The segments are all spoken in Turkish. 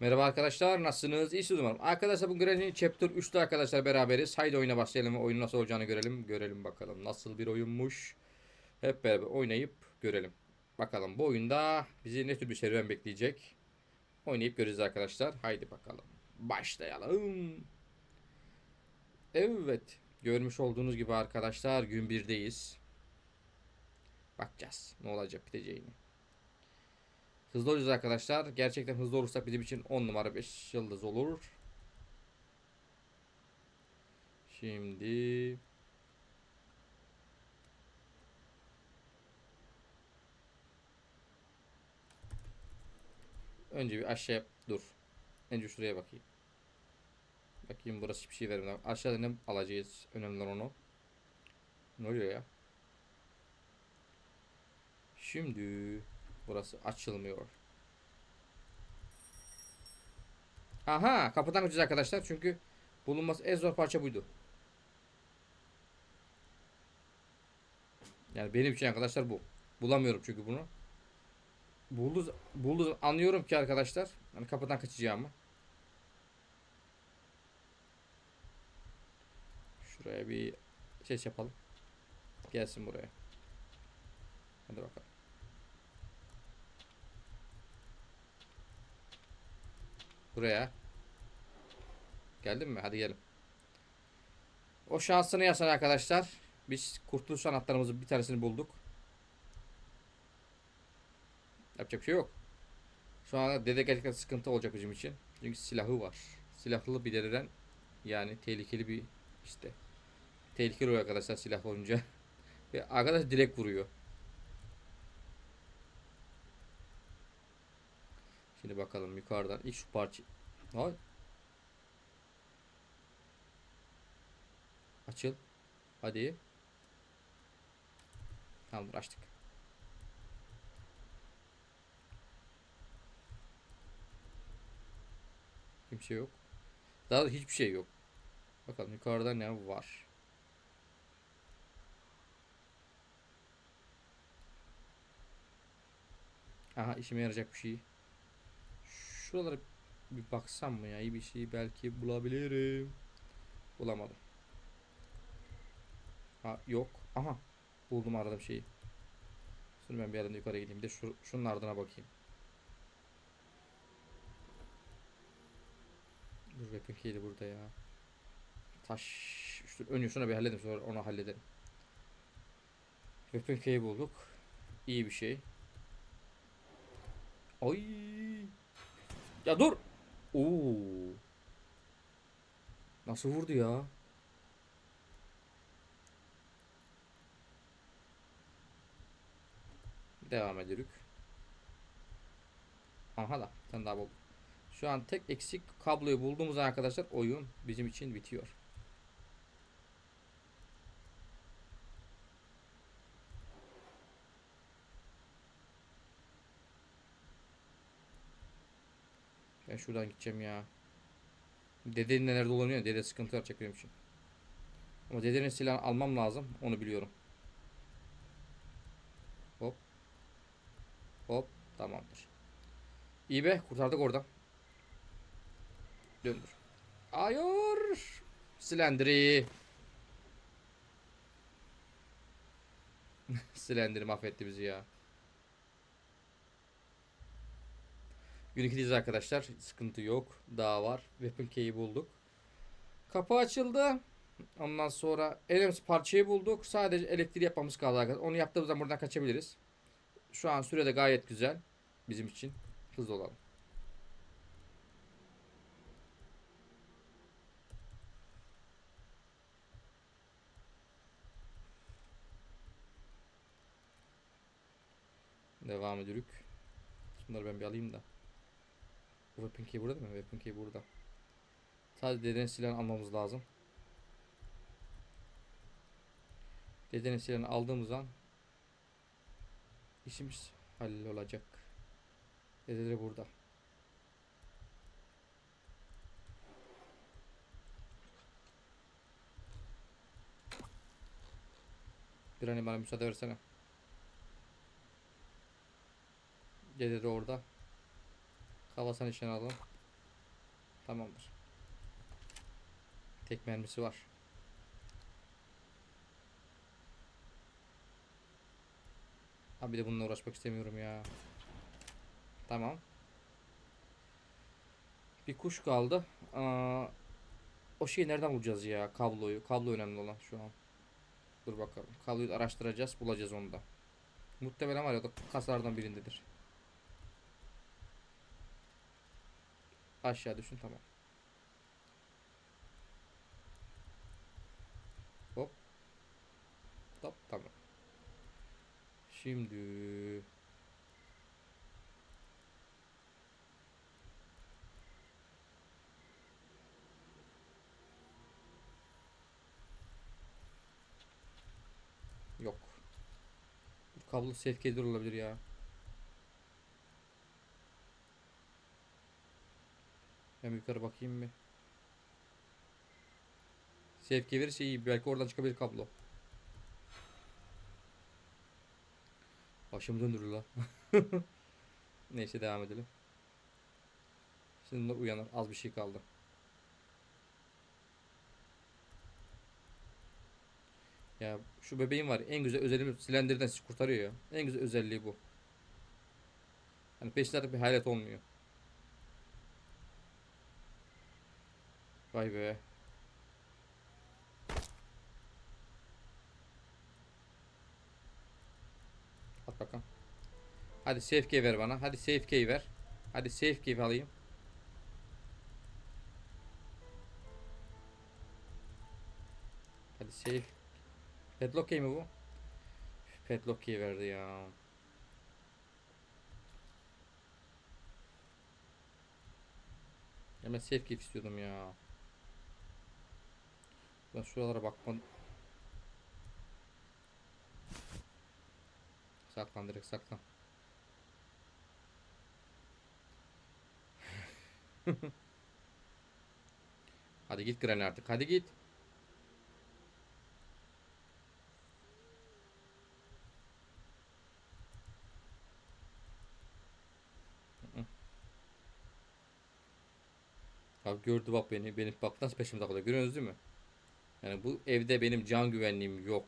Merhaba arkadaşlar nasılsınız? İyisiniz umarım. Arkadaşlar bu Granny Chapter 3'te arkadaşlar beraberiz. Haydi oyuna başlayalım ve oyunun nasıl olacağını görelim. Görelim bakalım nasıl bir oyunmuş. Hep beraber oynayıp görelim. Bakalım bu oyunda bizi ne tür bir serüven bekleyecek. Oynayıp göreceğiz arkadaşlar. Haydi bakalım. Başlayalım. Evet. Görmüş olduğunuz gibi arkadaşlar gün 1'deyiz. Bakacağız ne olacak biteceğini. Hızlı olacağız arkadaşlar. Gerçekten hızlı olursak bizim için 10 numara 5 yıldız olur. Şimdi Önce bir aşağıya dur. Önce şuraya bakayım. Bakayım burası hiçbir şey vermiyor. Aşağıda ne alacağız? Önemli onu. Ne oluyor ya? Şimdi burası açılmıyor. Aha kapıdan kaçacağız arkadaşlar çünkü bulunması en zor parça buydu. Yani benim için arkadaşlar bu. Bulamıyorum çünkü bunu. Buldu, buldu anlıyorum ki arkadaşlar. Hani kapıdan kaçacağımı. Şuraya bir ses yapalım. Gelsin buraya. Hadi bakalım. Buraya. Geldin mi? Hadi gelin. O şansını yaşar arkadaşlar. Biz kurtuluş anahtarımızın bir tanesini bulduk. Yapacak bir şey yok. Şu anda dede gerçekten sıkıntı olacak bizim için. Çünkü silahı var. Silahlı bir deliren yani tehlikeli bir işte. Tehlikeli oluyor arkadaşlar silah olunca. Ve arkadaş direkt vuruyor. Şimdi bakalım yukarıdan ilk şu parça. Ay. Açıl. Hadi. Tamamdır açtık. Kimse yok. Daha da hiçbir şey yok. Bakalım yukarıda ne var. Aha işime yarayacak bir şey. Şuralara bir baksam mı ya? İyi bir şey belki bulabilirim. Bulamadım. Ha yok. Aha. Buldum aradığım şeyi. Şimdi ben bir yerden yukarı gideyim. De şu, şunun ardına bakayım. Dur weapon key'di burada ya. Taş. Şu, önce şuna bir halledim sonra onu hallederim. Weapon key'i bulduk. İyi bir şey. Ay. Ya dur. Oo. Nasıl vurdu ya? Devam ediyoruz. Aha da sen daha buldum. Şu an tek eksik kabloyu bulduğumuz arkadaşlar oyun bizim için bitiyor. Ben şuradan gideceğim ya. Dedenin nerede dolanıyor? Dede sıkıntılar çekiyor için. Ama dedenin silahını almam lazım. Onu biliyorum. Hop. Hop. Tamamdır. İyi be. Kurtardık oradan. Döndür. Hayır. Slender'i. Slender'i mahvetti bizi ya. Gün 2'deyiz arkadaşlar. Sıkıntı yok. Daha var. Weapon key'i bulduk. Kapı açıldı. Ondan sonra önemlisi parçayı bulduk. Sadece elektriği yapmamız kaldı arkadaşlar. Onu yaptığımız zaman buradan kaçabiliriz. Şu an sürede gayet güzel. Bizim için. Hızlı olalım. Devam ediyoruz. Şunları ben bir alayım da. Weapon key burada değil mi? Weapon key burada. Sadece dedenin silahını almamız lazım. Dedenin silahını aldığımız an işimiz hallolacak. Dedeleri burada. Bir hani bana müsaade versene. Dedeleri orada. Kavasan işini alalım. Tamamdır. Tek mermisi var. Abi bir de bununla uğraşmak istemiyorum ya. Tamam. Bir kuş kaldı. Aa, o şeyi nereden bulacağız ya? Kabloyu. Kablo önemli olan şu an. Dur bakalım. Kabloyu araştıracağız. Bulacağız onu da. Muhtemelen var ya da kasalardan birindedir. Aşağı düşün tamam. Hop. Hop tamam. Şimdi Yok. Bu kablo sevk edilir olabilir ya. Ben bir yukarı bakayım mı? Sevk verirse iyi. Belki oradan çıkabilir kablo. Başımı döndürür la. Neyse devam edelim. Şimdi uyanır. Az bir şey kaldı. Ya şu bebeğin var. En güzel özelliği silindirden sizi kurtarıyor ya. En güzel özelliği bu. Hani peşlerde bir hayret olmuyor. Vay be. At bakalım. Hadi safe key ver bana. Hadi safe key ver. Hadi safe key alayım. Hadi safe. Padlock key mi bu? Padlock key verdi ya. Hemen safe key istiyordum ya. Ben şuralara bakmadım. Saklan direkt saklan. Hadi git Granny artık. Hadi git. Abi gördü bak beni. Benim bak nasıl peşimde takılıyor. Görüyorsunuz değil mi? Yani bu evde benim can güvenliğim yok.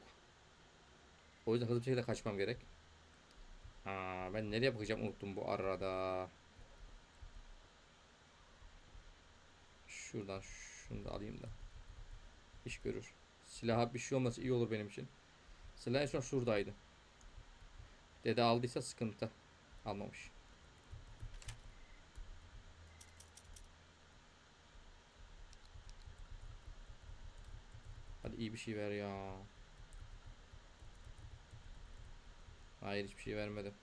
O yüzden hızlı bir şekilde kaçmam gerek. Aa, ben nereye bakacağım unuttum bu arada. Şuradan şunu da alayım da. İş görür. Silaha bir şey olmasa iyi olur benim için. Silah en son şuradaydı. Dede aldıysa sıkıntı. Almamış. İyi bir şey ver ya. Hayır hiçbir şey vermedi.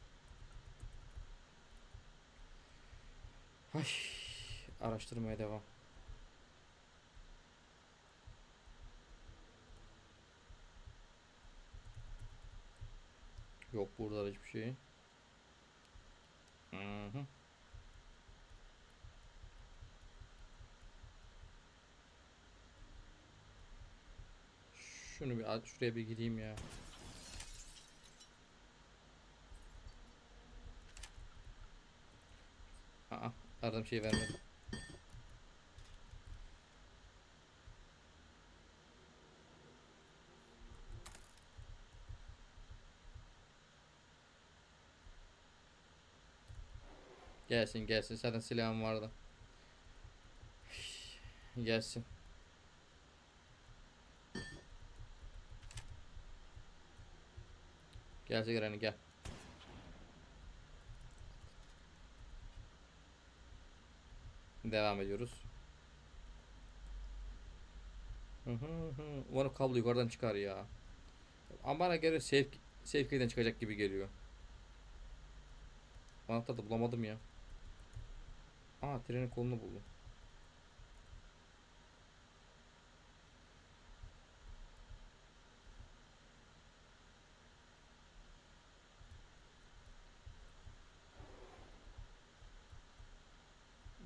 Ay, araştırmaya devam. Yok burada hiçbir şey. Hı hı. Şunu bir şuraya bir gideyim ya. Aa, aradığım şey vermedi. Gelsin gelsin zaten silahım vardı. Gelsin. Gel Granny gel. Devam ediyoruz. Hı hı hı. Umarım kablo yukarıdan çıkar ya. Ama bana göre safe, safe çıkacak gibi geliyor. Anahtarı da bulamadım ya. Aa trenin kolunu buldum.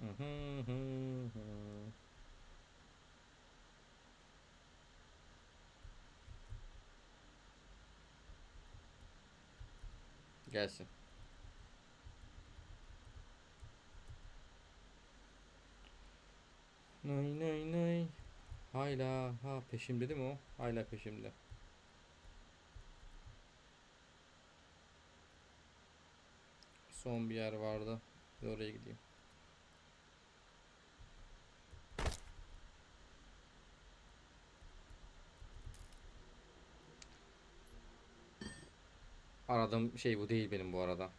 Hı hı hı hı. Gelsin. Nay nay nay. Hala ha peşimde değil mi o? Hala peşimde. Son bir yer vardı. Bir oraya gideyim. Aradığım şey bu değil benim bu arada.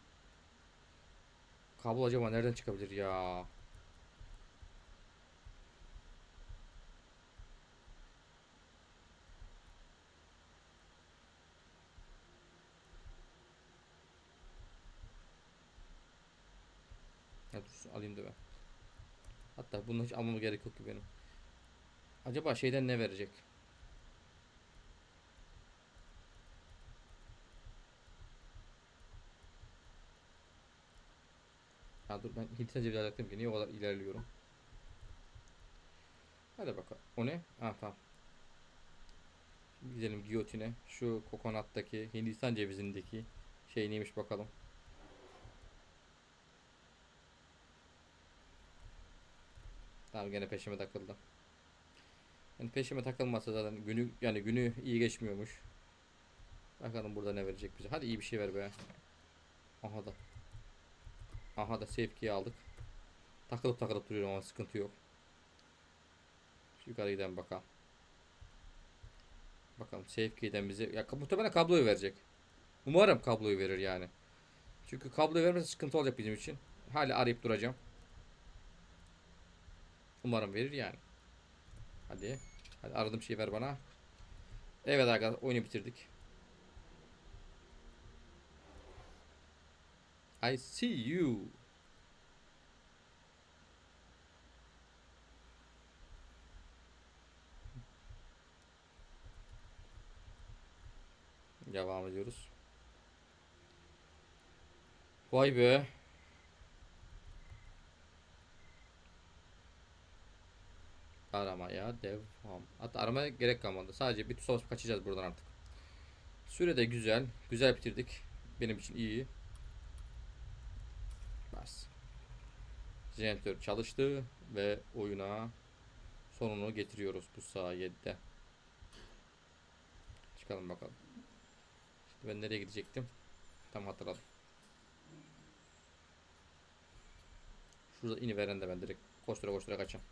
Kablo acaba nereden çıkabilir ya? Alayım da ben. Hatta bunu hiç almama gerek yok ki benim. Acaba şeyden ne verecek? Ha dur ben Hindistan cevizi alacaktım ki niye o kadar ilerliyorum? Hadi bakalım. O ne? Ha tamam. Şimdi gidelim giyotine. Şu kokonattaki Hindistan cevizindeki şey neymiş bakalım. Tamam gene peşime takıldı. Yani peşime takılmasa zaten günü yani günü iyi geçmiyormuş. Bakalım burada ne verecek bize. Hadi iyi bir şey ver be. Aha da. Aha da sevkiyi aldık. Takılıp takılıp duruyorum ama sıkıntı yok. Yukarı gidelim bakalım. Bakalım sevkiyeden bize ya muhtemelen kabloyu verecek. Umarım kabloyu verir yani. Çünkü kabloyu vermezse sıkıntı olacak bizim için. Hala arayıp duracağım. Umarım verir yani. Hadi. Hadi aradığım şeyi ver bana. Evet arkadaşlar oyunu bitirdik. I see you. Devam ediyoruz. Vay be. Aramaya devam. Hatta aramaya gerek kalmadı. Sadece bir basıp kaçacağız buradan artık. Süre de güzel. Güzel bitirdik. Benim için iyi. Jeneratör çalıştı ve oyuna sonunu getiriyoruz bu sayede. Çıkalım bakalım. Şimdi ben nereye gidecektim? Tam hatırladım. Şurada iniveren de ben direkt koştura koştura kaçacağım.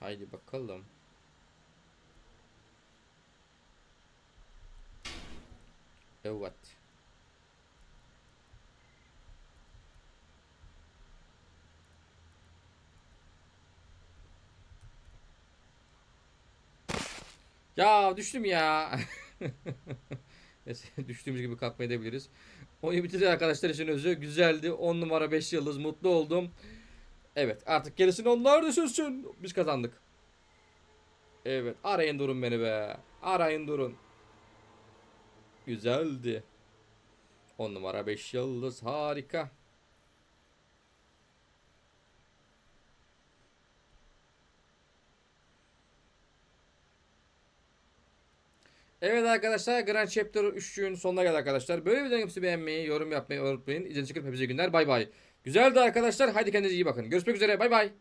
Haydi bakalım. Evet. Ya düştüm ya. Düştüğümüz gibi kalkmayı edebiliriz. Oyunu bitirdik arkadaşlar için özü. Güzeldi. 10 numara 5 yıldız mutlu oldum. Evet artık gerisini onlar düşünsün. Biz kazandık. Evet arayın durun beni be. Arayın durun. Güzeldi. 10 numara 5 yıldız harika. Evet arkadaşlar Grand Chapter 3'ün sonuna geldik arkadaşlar. Böyle videoların hepsi beğenmeyi, yorum yapmayı unutmayın. İzlediğiniz için hepinize günler. Bay bay. Güzeldi arkadaşlar. Haydi kendinize iyi bakın. Görüşmek üzere. Bay bay.